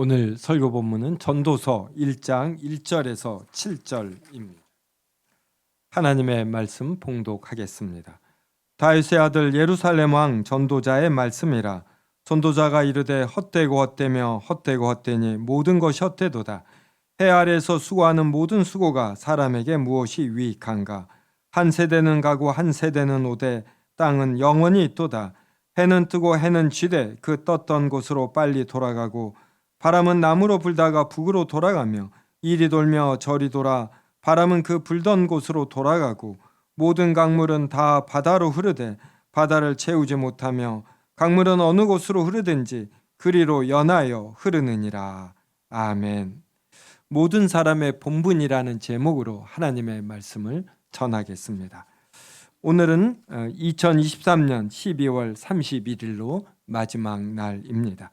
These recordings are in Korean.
오늘 설교 본문은 전도서 1장 1절에서 7절입니다. 하나님의 말씀 봉독하겠습니다. 다윗의 아들 예루살렘 왕 전도자의 말씀이라 전도자가 이르되 헛되고 헛되며 헛되고 헛되니 모든 것이 헛되도다. 해 아래서 수고하는 모든 수고가 사람에게 무엇이 유익한가? 한 세대는 가고 한 세대는 오되 땅은 영원히 있도다. 해는 뜨고 해는 지되 그 떴던 곳으로 빨리 돌아가고 바람은 남으로 불다가 북으로 돌아가며 이리 돌며 저리 돌아 바람은 그 불던 곳으로 돌아가고 모든 강물은 다 바다로 흐르되 바다를 채우지 못하며 강물은 어느 곳으로 흐르든지 그리로 연하여 흐르느니라. 아멘. 모든 사람의 본분이라는 제목으로 하나님의 말씀을 전하겠습니다. 오늘은 2023년 12월 31일로 마지막 날입니다.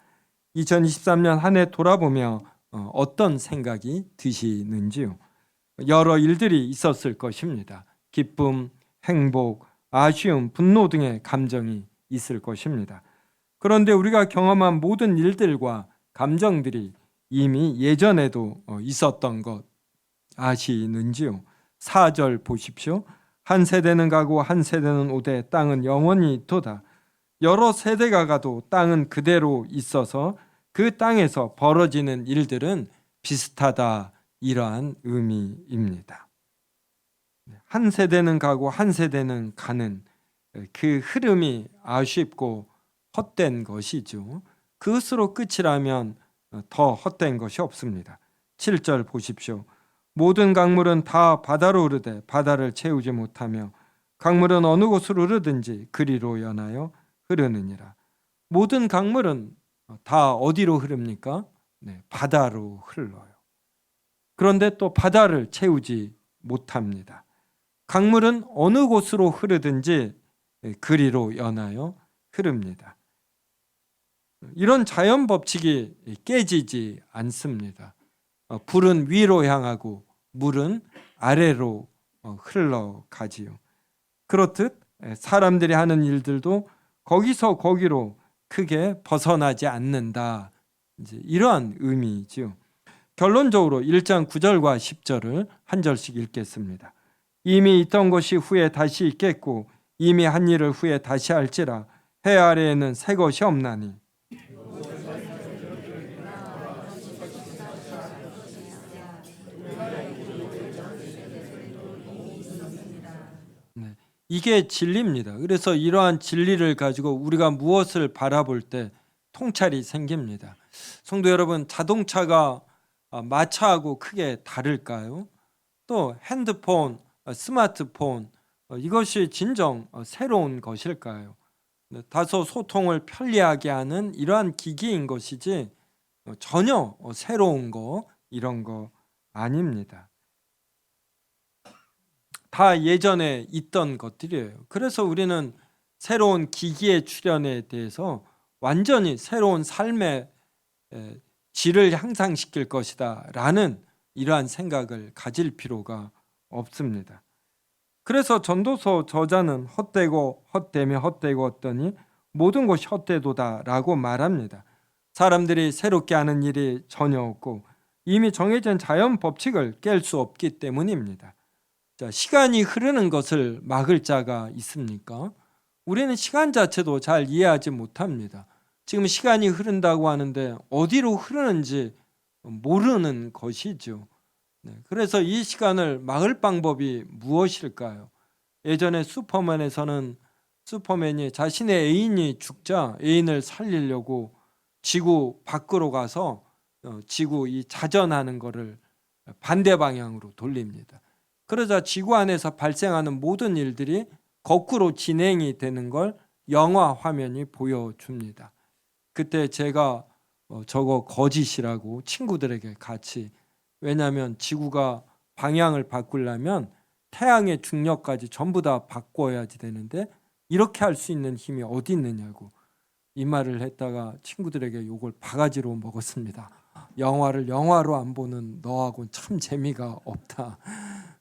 2023년 한 해 돌아보며 어, 어떤 생각이 드시는지요? 여러 일들이 있었을 것입니다. 기쁨, 행복, 아쉬움, 분노 등의 감정이 있을 것입니다. 그런데 우리가 경험한 모든 일들과 감정들이 이미 예전에도 어, 있었던 것 아시는지요? 4절 보십시오. 한 세대는 가고 한 세대는 오되 땅은 영원히 있도다. 여러 세대가 가도 땅은 그대로 있어서 그 땅에서 벌어지는 일들은 비슷하다 이러한 의미입니다. 한 세대는 가고 한 세대는 가는 그 흐름이 아쉽고 헛된 것이죠. 그것으로 끝이라면 더 헛된 것이 없습니다. 7절 보십시오. 모든 강물은 다 바다로 흐르되 바다를 채우지 못하며 강물은 어느 곳으로 흐르든지 그리로 연하여 흐르느니라. 모든 강물은 다 어디로 흐릅니까? 네, 바다로 흘러요. 그런데 또 바다를 채우지 못합니다. 강물은 어느 곳으로 흐르든지 그리로 연하여 흐릅니다. 이런 자연 법칙이 깨지지 않습니다. 어, 불은 위로 향하고 물은 아래로 어, 흘러가지요. 그렇듯 사람들이 하는 일들도 거기서 거기로 크게 벗어나지 않는다. 이제 이러한 의미지요. 결론적으로 1장 9절과 10절을 한 절씩 읽겠습니다. 이미 있던 것이 후에 다시 있겠고 이미 한 일을 후에 다시 할지라 해 아래에는 새 것이 없나니 이게 진리입니다. 그래서 이러한 진리를 가지고 우리가 무엇을 바라볼 때 통찰이 생깁니다. 성도 여러분, 자동차가 아, 마차하고 크게 다를까요? 또 핸드폰, 아, 스마트폰 어, 이것이 진정 어, 새로운 것일까요? 네, 다소 소통을 편리하게 하는 이러한 기기인 것이지 어, 전혀 새로운 거 이런 거 아닙니다. 다 예전에 있던 것들이에요. 그래서 우리는 새로운 기기의 출현에 대해서 완전히 새로운 삶의 질을 향상시킬 것이다 라는 이러한 생각을 가질 필요가 없습니다. 그래서 전도서 저자는 헛되고 헛되며 헛되고 헛더니 모든 것이 헛되도다 라고 말합니다. 사람들이 새롭게 하는 일이 전혀 없고 이미 정해진 자연 법칙을 깰 수 없기 때문입니다. 자, 시간이 흐르는 것을 막을 자가 있습니까? 우리는 시간 자체도 잘 이해하지 못합니다. 지금 시간이 흐른다고 하는데 어디로 흐르는지 모르는 것이죠. 네, 그래서 이 시간을 막을 방법이 무엇일까요? 예전에 슈퍼맨에서는 슈퍼맨이 자신의 애인이 죽자 애인을 살리려고 지구 밖으로 가서 어, 지구 이 자전하는 것을 반대 방향으로 돌립니다. 그러자 지구 안에서 발생하는 모든 일들이 거꾸로 진행이 되는 걸 영화 화면이 보여줍니다. 그때 제가 어, 저거 거짓이라고 친구들에게 같이 왜냐하면 지구가 방향을 바꾸려면 태양의 중력까지 전부 다 바꿔야지 되는데 이렇게 할 수 있는 힘이 어디 있느냐고 이 말을 했다가 친구들에게 욕을 바가지로 먹었습니다. 영화를 영화로 안 보는 너하고는 참 재미가 없다.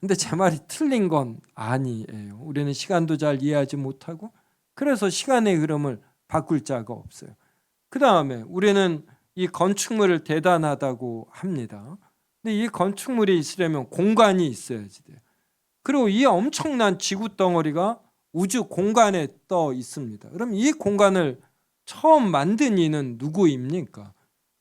근데 제 말이 틀린 건 아니에요. 우리는 시간도 잘 이해하지 못하고 그래서 시간의 흐름을 바꿀 자가 없어요. 그 다음에 우리는 이 건축물을 대단하다고 합니다. 근데 이 건축물이 있으려면 공간이 있어야지 돼요. 그리고 이 엄청난 지구 덩어리가 우주 공간에 떠 있습니다. 그럼 이 공간을 처음 만든 이는 누구입니까?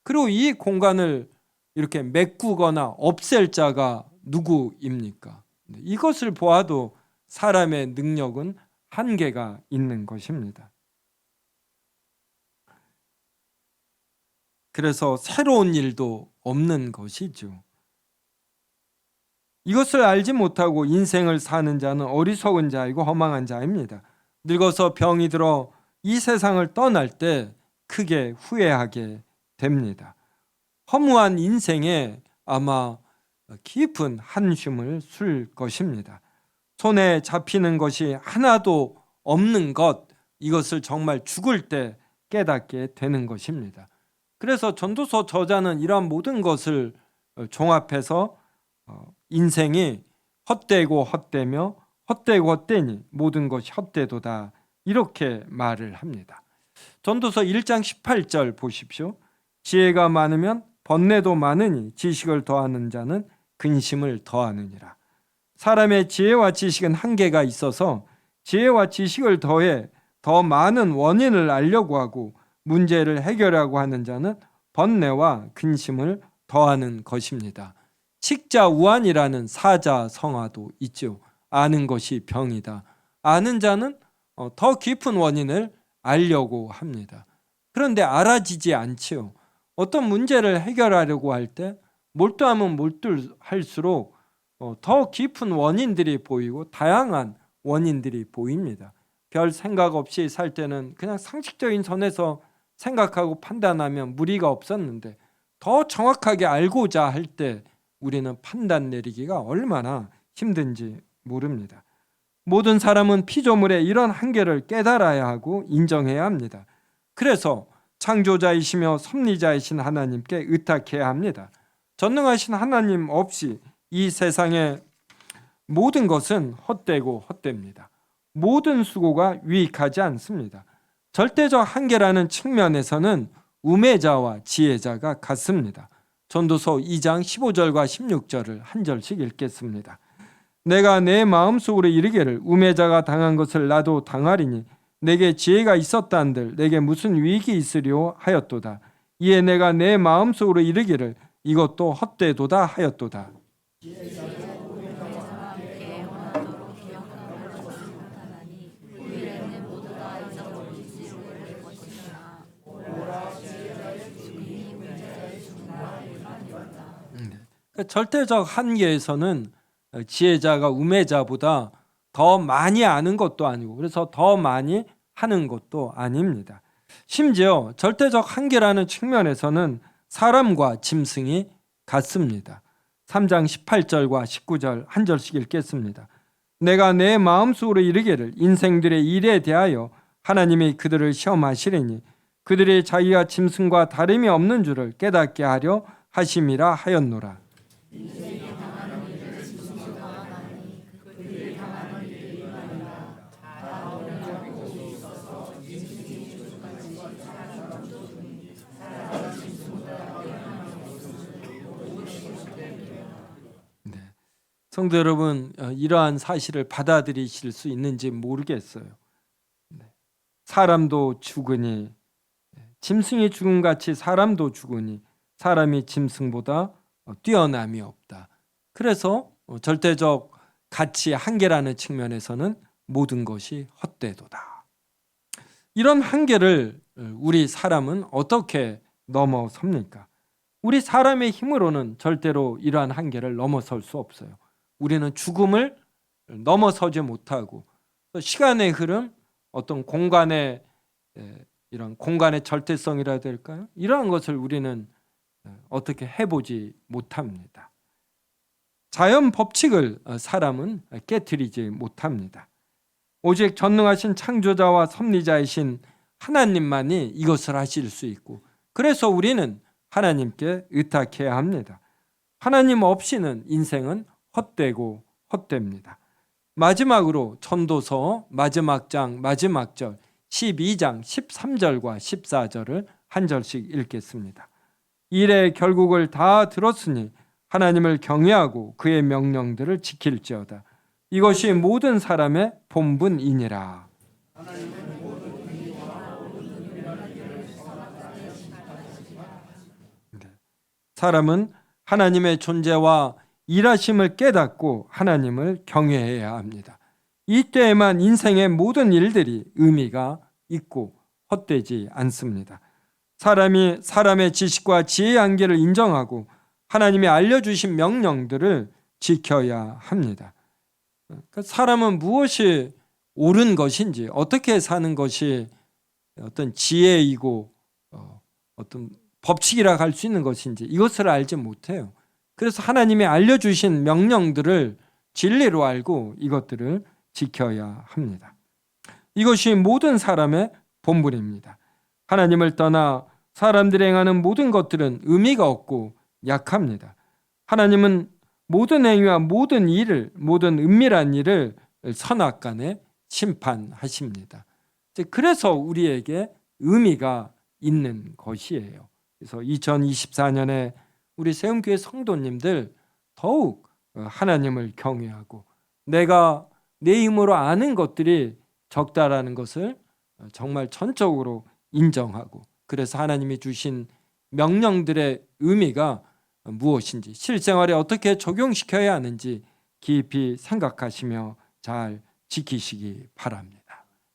그리고 이 공간을 이렇게 메꾸거나 없앨 자가 누구입니까? 네, 이것을 보아도 사람의 능력은 한계가 있는 것입니다. 그래서 새로운 일도 없는 것이죠. 이것을 알지 못하고 인생을 사는 자는 어리석은 자이고 허망한 자입니다. 늙어서 병이 들어 이 세상을 떠날 때 크게 후회하게 됩니다. 허무한 인생에 아마 깊은 한숨을 술 것입니다. 손에 잡히는 것이 하나도 없는 것, 이것을 정말 죽을 때 깨닫게 되는 것입니다. 그래서 전도서 저자는 이러한 모든 것을 종합해서 어, 인생이 헛되고 헛되며 헛되고 헛되니 모든 것이 헛되도다 이렇게 말을 합니다. 전도서 1장 18절 보십시오. 지혜가 많으면 번뇌도 많으니 지식을 더하는 자는 근심을 더하느니라. 사람의 지혜와 지식은 한계가 있어서 지혜와 지식을 더해 더 많은 원인을 알려고 하고 문제를 해결하고 하는 자는 번뇌와 근심을 더하는 것입니다. 식자우안이라는 사자성어도 있죠. 아는 것이 병이다. 아는 자는 어, 더 깊은 원인을 알려고 합니다. 그런데 알아지지 않지요. 어떤 문제를 해결하려고 할 때 몰두하면 몰두할수록 어, 더 깊은 원인들이 보이고 다양한 원인들이 보입니다. 별 생각 없이 살 때는 그냥 상식적인 선에서 생각하고 판단하면 무리가 없었는데 더 정확하게 알고자 할 때 우리는 판단 내리기가 얼마나 힘든지 모릅니다. 모든 사람은 피조물의 이런 한계를 깨달아야 하고 인정해야 합니다. 그래서 창조자이시며 섭리자이신 하나님께 의탁해야 합니다. 전능하신 하나님 없이 이 세상의 모든 것은 헛되고 헛됩니다. 모든 수고가 유익하지 않습니다. 절대적 한계라는 측면에서는 우매자와 지혜자가 같습니다. 전도서 2장 15절과 16절을 한 절씩 읽겠습니다. 내가 내 마음속으로 이르기를 우매자가 당한 것을 나도 당하리니 내게 지혜가 있었단들 내게 무슨 위익이 있으리오 하였도다. 이에 내가 내 마음속으로 이르기를 이것도 헛되도다 하였도다. 그 절대적 한계에서는 지혜자가 우매자보다 더 많이 아는 것도 아니고 그래서 더 많이 하는 것도 아닙니다. 심지어 절대적 한계라는 측면에서는 사람과 짐승이 같습니다. 3장 18절과 19절 한 절씩 읽겠습니다. 내가 내 마음속으로 이르기를 인생들의 일에 대하여 하나님이 그들을 시험하시리니 그들이 자기가 짐승과 다름이 없는 줄을 깨닫게 하려 하심이라 하였노라. 네. 성도 여러분, 어, 이러한 사실을 받아들이실 수 있는지 모르겠어요. 네. 사람도 죽으니 네. 짐승이 죽음 같이 사람도 죽으니 사람이 짐승보다 어, 뛰어남이 없다. 그래서 어, 절대적 가치 한계라는 측면에서는 모든 것이 헛되도다. 이런 한계를 우리 사람은 어떻게 넘어섭니까? 우리 사람의 힘으로는 절대로 이러한 한계를 넘어설 수 없어요. 우리는 죽음을 넘어서지 못하고 시간의 흐름, 어떤 공간의 이런 공간의 절대성이라 될까요? 이러한 것을 우리는 어떻게 해보지 못합니다. 자연 법칙을 사람은 깨뜨리지 못합니다. 오직 전능하신 창조자와 섭리자이신 하나님만이 이것을 하실 수 있고 그래서 우리는 하나님께 의탁해야 합니다. 하나님 없이는 인생은 헛되고 헛됩니다. 마지막으로 전도서 마지막 장 마지막 절 12장 13절과 14절을 한 절씩 읽겠습니다. 일의 결국을 다 들었으니 하나님을 경외하고 그의 명령들을 지킬지어다. 이것이 모든 사람의 본분이니라. 네. 사람은 하나님의 존재와 일하심을 깨닫고 하나님을 경외해야 합니다. 이때에만 인생의 모든 일들이 의미가 있고 헛되지 않습니다. 사람이 사람의 지식과 지혜의 한계를 인정하고 하나님이 알려주신 명령들을 지켜야 합니다. 그러니까 사람은 무엇이 옳은 것인지 어떻게 사는 것이 어떤 지혜이고 어, 어떤 법칙이라 할 수 있는 것인지 이것을 알지 못해요. 그래서 하나님이 알려주신 명령들을 진리로 알고 이것들을 지켜야 합니다. 이것이 모든 사람의 본분입니다. 하나님을 떠나 사람들이 행하는 모든 것들은 의미가 없고 약합니다. 하나님은 모든 행위와 모든 일을 모든 은밀한 일을 선악 간에 심판하십니다. 이제 그래서 우리에게 의미가 있는 것이에요. 그래서 2024년에 우리 세움교회 성도님들 더욱 하나님을 경외하고 내가 내 힘으로 아는 것들이 적다라는 것을 정말 전적으로 인정하고 그래서 하나님이 주신 명령들의 의미가 무엇인지 실생활에 어떻게 적용시켜야 하는지 깊이 생각하시며 잘 지키시기 바랍니다.